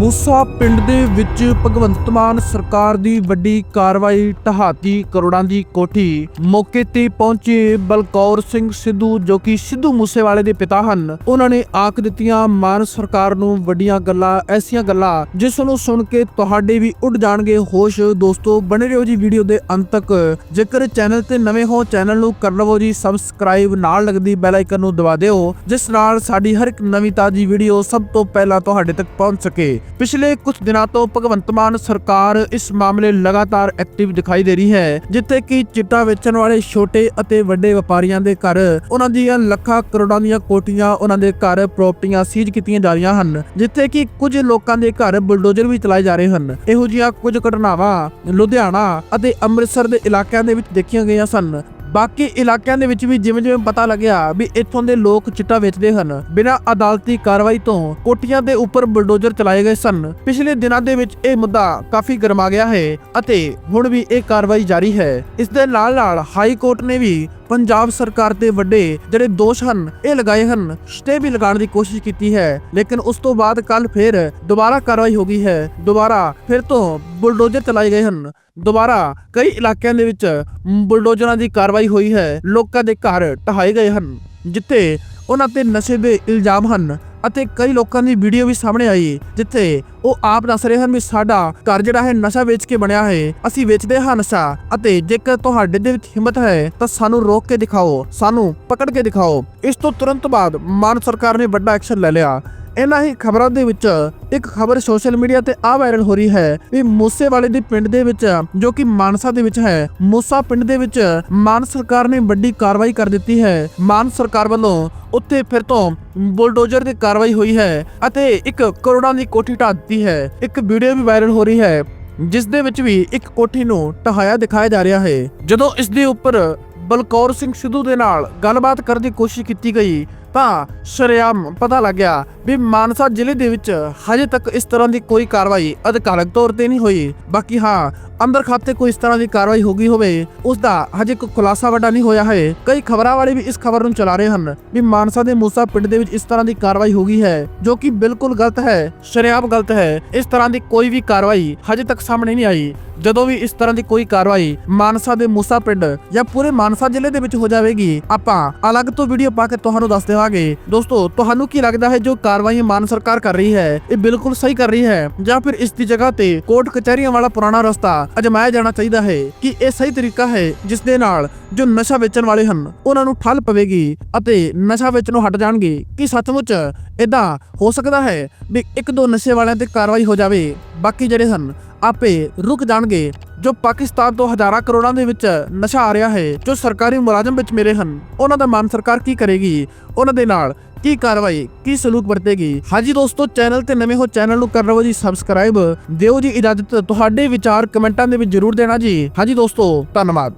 ਮੂਸਾ ਪਿੰਡ ਦੇ ਵਿੱਚ ਭਗਵੰਤ ਮਾਨ ਸਰਕਾਰ ਦੀ ਵੱਡੀ ਕਾਰਵਾਈ ਢਹਾਤੀ ਕਰੋੜਾਂ ਦੀ ਕੋਠੀ ਮੌਕੇ ਤੇ ਪਹੁੰਚੇ ਬਲਕੌਰ ਸਿੰਘ ਸਿੱਧੂ, ਜੋ ਕਿ ਸਿੱਧੂ ਮੂਸੇਵਾਲੇ ਦੇ ਪਿਤਾ ਹਨ। ਉਹਨਾਂ ਨੇ ਆਖ ਦਿੱਤੀਆਂ, ਮਾਨ ਸਰਕਾਰ ਨੂੰ ਵੱਡੀਆਂ ਗੱਲਾਂ, ਐਸੀਆਂ ਗੱਲਾਂ, ਜਿਸ ਨੂੰ ਸੁਣ ਕੇ ਤੁਹਾਡੇ ਵੀ ਉੱਡ ਜਾਣਗੇ ਹੋਸ਼। ਦੋਸਤੋ, ਬਣੇ ਰਹੋ ਜੀ ਵੀਡੀਓ ਦੇ ਅੰਤ ਤੱਕ। ਜੇਕਰ ਚੈਨਲ ਤੇ ਨਵੇਂ ਹੋ, ਚੈਨਲ ਨੂੰ ਕਰ ਲਵੋ ਜੀ, ਸਬਸਕ੍ਰਾਈਬ ਨਾਲ ਲੱਗਦੀ ਬੈਲ ਆਈਕਨ ਨੂੰ ਦਬਾ ਦਿਓ, ਜਿਸ ਨਾਲ ਸਾਡੀ ਹਰ ਇੱਕ ਨਵੀਂ ਤਾਜ਼ੀ ਵੀਡੀਓ ਸਭ ਤੋਂ ਪਹਿਲਾਂ ਤੁਹਾਡੇ ਤੱਕ ਪਹੁੰਚ ਸਕੇ। ਪਿਛਲੇ ਕੁਝ ਦਿਨਾਂ ਤੋਂ ਭਗਵੰਤ ਮਾਨ ਸਰਕਾਰ ਇਸ ਮਾਮਲੇ ਲਗਾਤਾਰ ਐਕਟਿਵ ਦਿਖਾਈ ਦੇ ਰਹੀ ਹੈ, ਜਿੱਥੇ ਕਿ ਚਿੱਟਾ ਵੇਚਣ ਵਾਲੇ ਛੋਟੇ ਅਤੇ ਵੱਡੇ ਵਪਾਰੀਆਂ ਦੇ ਘਰ, ਉਹਨਾਂ ਦੀਆਂ ਲੱਖਾਂ ਕਰੋੜਾਂ ਦੀਆਂ ਕੋਟੀਆਂ ਉਹਨਾਂ ਦੇ ਘਰ ਪ੍ਰਾਪਰਟੀਆਂ ਸੀਜ਼ ਕੀਤੀਆਂ ਜਾ ਰਹੀਆਂ ਹਨ, ਜਿੱਥੇ ਕਿ ਕੁਝ ਲੋਕਾਂ ਦੇ ਘਰ ਬੁਲਡੋਜ਼ਰ ਵੀ ਚਲਾਏ ਜਾ ਰਹੇ ਹਨ। ਇਹੋ ਜਿਹੀਆਂ ਕੁਝ ਘਟਨਾਵਾਂ ਲੁਧਿਆਣਾ ਅਤੇ ਅੰਮ੍ਰਿਤਸਰ ਦੇ ਇਲਾਕਿਆਂ ਦੇ ਵਿੱਚ ਦੇਖੀਆਂ ਗਈਆਂ ਸਨ। ਬਾਕੀ ਇਲਾਕਿਆਂ ਦੇ ਵਿੱਚ ਵੀ ਜਿਵੇਂ ਜਿਵੇਂ ਪਤਾ ਲੱਗਿਆ ਵੀ ਇੱਥੋਂ ਦੇ ਲੋਕ ਚਿੱਟਾ ਵੇਚਦੇ ਹਨ, ਬਿਨਾਂ ਅਦਾਲਤੀ ਕਾਰਵਾਈ ਤੋਂ ਕੋਠੀਆਂ ਦੇ ਉੱਪਰ ਬਲਡੋਜ਼ਰ ਚਲਾਏ ਗਏ ਸਨ। ਪਿਛਲੇ ਦਿਨਾਂ ਦੇ ਵਿੱਚ ਇਹ ਮੁੱਦਾ ਕਾਫੀ ਗਰਮਾ ਗਿਆ ਹੈ ਅਤੇ ਹੁਣ ਵੀ ਇਹ ਕਾਰਵਾਈ ਜਾਰੀ ਹੈ। ਇਸ ਦੇ ਨਾਲ ਨਾਲ ਹਾਈ ਕੋਰਟ ਨੇ ਵੀ ਪੰਜਾਬ ਸਰਕਾਰ ਦੇ ਵੱਡੇ ਜਿਹੜੇ ਦੋਸ਼ ਹਨ, ਇਹ ਲਗਾਏ ਹਨ ਸਟੇ ਵੀ ਲਗਾਉਣ ਦੀ ਕੋਸ਼ਿਸ਼ ਕੀਤੀ ਹੈ। ਲੇਕਿਨ ਉਸ ਤੋਂ ਬਾਅਦ ਕੱਲ ਫਿਰ ਦੁਬਾਰਾ ਕਾਰਵਾਈ ਹੋ ਗਈ ਹੈ। ਦੁਬਾਰਾ ਫਿਰ ਤੋਂ ਬੁਲਡੋਜ਼ਰ ਚਲਾਏ ਗਏ ਹਨ। ਦੁਬਾਰਾ ਕਈ ਇਲਾਕਿਆਂ ਦੇ ਵਿੱਚ ਬੁਲਡੋਜ਼ਰਾਂ ਦੀ ਕਾਰਵਾਈ ਹੋਈ ਹੈ। ਲੋਕਾਂ ਦੇ ਘਰ ਢਹਾਏ ਗਏ ਹਨ, ਜਿੱਥੇ ਉਹਨਾਂ ਤੇ ਨਸ਼ੇ ਦੇ ਇਲਜ਼ਾਮ ਹਨ। ਅਤੇ ਕਈ ਲੋਕਾਂ ਦੀ ਵੀਡੀਓ ਵੀ ਸਾਹਮਣੇ ਆਈ, ਜਿੱਥੇ ਉਹ ਆਪ ਦੱਸ ਰਹੇ ਹਨ ਵੀ ਸਾਡਾ ਘਰ ਜਿਹੜਾ ਹੈ ਨਸ਼ਾ ਵੇਚ ਕੇ ਬਣਿਆ ਹੈ, ਅਸੀਂ ਵੇਚਦੇ ਹਾਂ ਨਸ਼ਾ ਅਤੇ ਜੇਕਰ ਤੁਹਾਡੇ ਦੇ ਵਿੱਚ ਹਿੰਮਤ ਹੈ ਤਾਂ ਸਾਨੂੰ ਰੋਕ ਕੇ ਦਿਖਾਓ, ਸਾਨੂੰ ਪਕੜ ਕੇ ਦਿਖਾਓ। ਇਸ ਤੋਂ ਤੁਰੰਤ ਬਾਅਦ ਮਾਨ ਸਰਕਾਰ ਨੇ ਵੱਡਾ ਐਕਸ਼ਨ ਲੈ ਲਿਆ। ਇਹਨਾਂ ਹੀ ਖਬਰਾਂ ਦੇ ਵਿੱਚ ਇੱਕ ਖਬਰ ਸੋਸ਼ਲ ਮੀਡੀਆ ਤੇ ਆ ਵਾਇਰਲ ਹੋ ਰਹੀ ਹੈ ਵੀ ਮੂਸੇਵਾਲੇ ਦੇ ਪਿੰਡ ਦੇ ਵਿੱਚ, ਜੋ ਕਿ ਮਾਨਸਾ ਦੇ ਵਿੱਚ ਹੈ, ਮੂਸਾ ਪਿੰਡ ਦੇ ਵਿੱਚ ਮਾਨ ਸਰਕਾਰ ਨੇ ਵੱਡੀ ਕਾਰਵਾਈ ਕਰ ਦਿੱਤੀ ਹੈ। ਮਾਨ ਸਰਕਾਰ ਵੱਲੋਂ ਉੱਥੇ ਫਿਰ ਤੋਂ ਬੁਲਡੋਜ਼ਰ ਦੀ ਕਾਰਵਾਈ ਹੋਈ ਹੈ ਅਤੇ ਇੱਕ ਕਰੋੜਾਂ ਦੀ ਕੋਠੀ ਢਾਹ ਦਿੱਤੀ ਹੈ। ਇੱਕ ਵੀਡੀਓ ਵੀ ਵਾਇਰਲ ਹੋ ਰਹੀ ਹੈ, ਜਿਸ ਦੇ ਵਿੱਚ ਵੀ ਇੱਕ ਕੋਠੀ ਨੂੰ ਢਹਾਇਆ ਦਿਖਾਇਆ ਜਾ ਰਿਹਾ ਹੈ। ਜਦੋਂ ਇਸ ਦੇ ਉੱਪਰ ਬਲਕੌਰ ਸਿੰਘ ਸਿੱਧੂ ਦੇ ਨਾਲ ਗੱਲਬਾਤ ਕਰਨ ਦੀ ਕੋਸ਼ਿਸ਼ ਕੀਤੀ ਗਈ ਤਾਂ ਸ਼ਰੇਆਮ ਪਤਾ ਲੱਗਿਆ ਵੀ ਮਾਨਸਾ ਜ਼ਿਲ੍ਹੇ ਦੇ ਵਿੱਚ ਹਜੇ ਤੱਕ ਇਸ ਤਰ੍ਹਾਂ ਦੀ ਕੋਈ ਕਾਰਵਾਈ ਅਧਿਕਾਰਕ ਤੌਰ ਤੇ ਨਹੀਂ ਹੋਈ। ਬਾਕੀ ਹਾਂ, ਅੰਦਰ ਖਾਤੇ ਕੋਈ ਇਸ ਤਰ੍ਹਾਂ ਦੀ ਕਾਰਵਾਈ ਹੋ ਗਈ ਹੋਵੇ ਉਸ ਦਾ ਹਜੇ ਕੋਈ ਖੁਲਾਸਾ ਵੱਡਾ ਨਹੀਂ ਹੋਇਆ ਹੈ। ਕਈ ਖਬਰਾਂ ਵਾਲੇ ਵੀ ਇਸ ਖਬਰ ਨੂੰ ਚਲਾ ਰਹੇ ਹਨ ਵੀ ਮਾਨਸਾ ਦੇ ਮੂਸਾ ਪਿੰਡ ਦੇ ਵਿੱਚ ਇਸ ਤਰ੍ਹਾਂ ਦੀ ਕਾਰਵਾਈ ਹੋ ਗਈ ਹੈ, ਜੋ ਕਿ ਬਿਲਕੁਲ ਗਲਤ ਹੈ, ਸ਼ਰੇਆਮ ਗਲਤ ਹੈ। ਇਸ ਤਰ੍ਹਾਂ ਦੀ ਕੋਈ ਵੀ ਕਾਰਵਾਈ ਹਜੇ ਤੱਕ ਸਾਹਮਣੇ ਨਹੀਂ ਆਈ। ਜਦੋਂ ਵੀ ਇਸ ਤਰ੍ਹਾਂ ਦੀ ਕੋਈ ਕਾਰਵਾਈ ਮਾਨਸਾ ਦੇ ਮੂਸਾ ਪਿੰਡ ਜਾਂ ਪੂਰੇ ਮਾਨਸਾ ਜ਼ਿਲ੍ਹੇ ਦੇ ਵਿੱਚ ਹੋ ਜਾਵੇਗੀ, ਆਪਾਂ ਅਲੱਗ ਤੋਂ ਵੀਡੀਓ ਪਾ ਕੇ ਤੁਹਾਨੂੰ ਦੱਸ ਦੇਵਾਂਗੇ। ਦੋਸਤੋ, ਤੁਹਾਨੂੰ ਕੀ ਲੱਗਦਾ ਹੈ ਜੋ ਕਾਰਵਾਈ ਮਾਨ ਸਰਕਾਰ ਕਰ ਰਹੀ ਹੈ, ਇਹ ਬਿਲਕੁਲ ਸਹੀ ਕਰ ਰਹੀ ਹੈ ਜਾਂ ਫਿਰ ਇਸ ਦੀ ਜਗ੍ਹਾ ਤੇ ਕੋਰਟ ਕਚਹਿਰੀਆਂ ਵਾਲਾ ਪੁਰਾਣਾ ਰਸਤਾ ਅਜਮਾਇਆ ਜਾਣਾ ਚਾਹੀਦਾ ਹੈ ਕਿ ਇਹ ਸਹੀ ਤਰੀਕਾ ਹੈ ਜਿਸ ਦੇ ਨਾਲ ਜੋ ਨਸ਼ਾ ਵੇਚਣ ਵਾਲੇ ਹਨ, ਉਹਨਾਂ ਨੂੰ ਠੱਲ ਪਵੇਗੀ ਅਤੇ ਨਸ਼ਾ ਵੇਚਣੋਂ ਹਟ ਜਾਣਗੇ। ਕਿ ਸੱਚਮੁੱਚ ਇਦਾਂ ਹੋ ਸਕਦਾ ਹੈ ਵੀ ਇੱਕ ਦੋ ਨਸ਼ੇ ਵਾਲਿਆਂ ਤੇ ਕਾਰਵਾਈ ਹੋ ਜਾਵੇ? ਬਾਕੀ ਜਿਹੜੇ ਹਨ ਆਪੇ ਰੁਕ ਜਾਣਗੇ, ਜੋ ਪਾਕਿਸਤਾਨ ਤੋਂ ਹਜ਼ਾਰਾਂ ਕਰੋੜਾਂ ਦੇ ਵਿੱਚ ਨਸ਼ਾ ਆ ਰਿਹਾ ਹੈ, ਜੋ ਸਰਕਾਰੀ ਮੁਲਾਜ਼ਮ ਵਿੱਚ ਮੇਰੇ ਹਨ। ਉਹਨਾਂ ਦਾ ਮਾਨ ਸਰਕਾਰ ਕੀ ਕਰੇਗੀ? ਉਹਨਾਂ ਦੇ ਨਾਲ ਕੀ ਕਾਰਵਾਈ, ਕੀ ਸਲੂਕ ਵਰਤੇਗੀ? ਹਾਂਜੀ ਦੋਸਤੋ, ਚੈਨਲ ਤੇ ਨਵੇਂ ਹੋ ਚੈਨਲ ਨੂੰ ਕਰ ਲਵੋ ਜੀ ਸਬਸਕ੍ਰਾਈਬ। ਦਿਓ ਜੀ ਇਜਾਜ਼ਤ, ਤੁਹਾਡੇ ਵਿਚਾਰ ਕਮੈਂਟਾਂ ਦੇ ਵਿੱਚ ਜਰੂਰ ਦੇਣਾ ਜੀ। ਹਾਂਜੀ ਦੋਸਤੋ, ਧੰਨਵਾਦ।